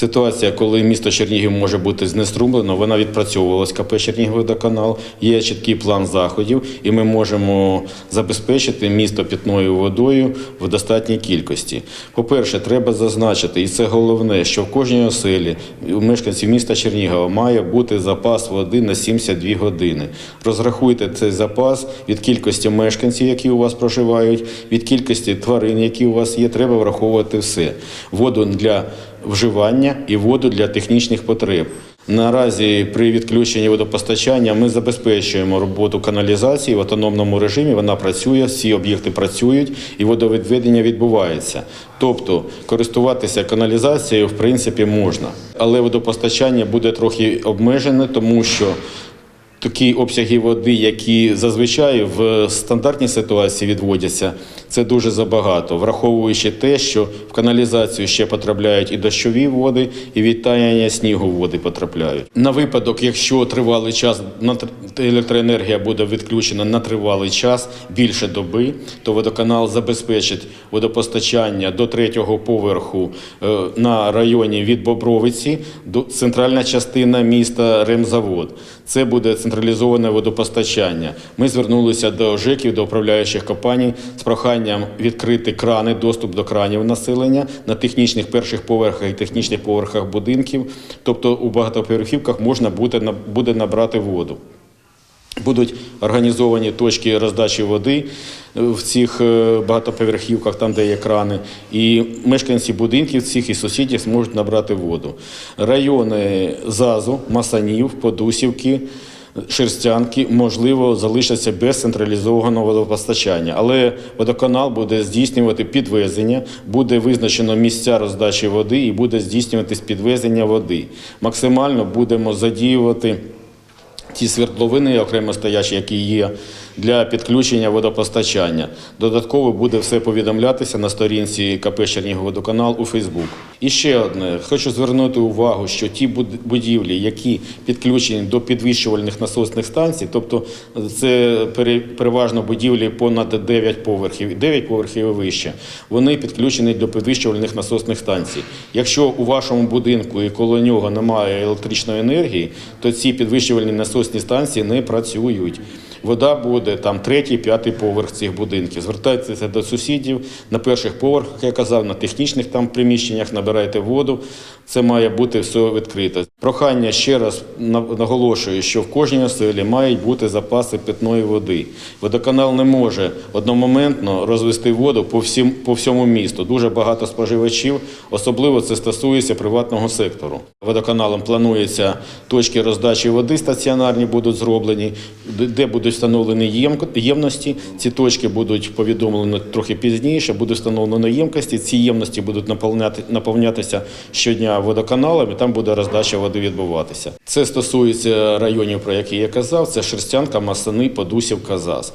Ситуація, коли місто Чернігів може бути знеструмлено, вона відпрацьовувалась КП Чернігівводоканал. Є чіткий план заходів, і ми можемо забезпечити місто питною водою в достатній кількості. По-перше, треба зазначити, і це головне, що в кожній оселі у мешканців міста Чернігова має бути запас води на 72 години. Розрахуйте цей запас від кількості мешканців, які у вас проживають, від кількості тварин, які у вас є. Треба враховувати все. Воду для вживання і воду для технічних потреб. Наразі при відключенні водопостачання ми забезпечуємо роботу каналізації в автономному режимі. Вона працює, всі об'єкти працюють і водовідведення відбувається. Тобто користуватися каналізацією в принципі можна, але водопостачання буде трохи обмежене, тому що такі обсяги води, які зазвичай в стандартній ситуації відводяться, це дуже забагато, враховуючи те, що в каналізацію ще потрапляють і дощові води, і відтаяння снігу води потрапляють. На випадок, якщо тривалий час електроенергія буде відключена на тривалий час більше доби, то водоканал забезпечить водопостачання до третього поверху е, на районі від Бобровиці до центральна частина міста Ремзавод. Це буде централізоване водопостачання. Ми звернулися до ЖЕКів, до управляючих компаній з проханням відкрити крани, доступ до кранів населення на технічних перших поверхах і технічних поверхах будинків. Тобто у багатоповерхівках можна буде, набрати воду. Будуть організовані точки роздачі води е, в цих е, багатоповерхівках, там де є крани, і мешканці будинків цих і сусідів зможуть набрати воду. Райони ЗАЗу, Масанів, Подусівки, Шерстянки, можливо, залишаться без централізованого водопостачання, але водоканал буде здійснювати підвезення, буде визначено місця роздачі води і буде здійснюватись підвезення води. Максимально будемо задіювати ті свердловини окремо стоячі, які є для підключення водопостачання. Додатково буде все повідомлятися на сторінці КП Чернігівводоканал у Фейсбук. І ще одне, хочу звернути увагу, що ті будівлі, які підключені до підвищувальних насосних станцій, тобто це переважно будівлі понад 9 поверхів, 9 поверхів і вище, вони підключені до підвищувальних насосних станцій. Якщо у вашому будинку і коло нього немає електричної енергії, то ці підвищувальні насосні станції не працюють. Вода буде там третій, п'ятий поверх цих будинків. Звертайтеся до сусідів на перших поверхах, я казав, на технічних там приміщеннях набирайте воду. Це має бути все відкрито. Прохання ще раз наголошую, що в кожній оселі мають бути запаси питної води. Водоканал не може одномоментно розвести воду по всім по всьому місту. Дуже багато споживачів, особливо це стосується приватного сектору. Водоканалом планується точки роздачі води стаціонарні будуть зроблені, де- будуть встановлені ємності. Ці точки будуть повідомлені трохи пізніше. Буде встановлено ємкості. Ці ємності будуть наповняти, наповнятися щодня водоканалом, і там буде роздача води відбуватися. Це стосується районів, про які я казав. Це Шерстянка, Масани, Подусів, ЗАЗ.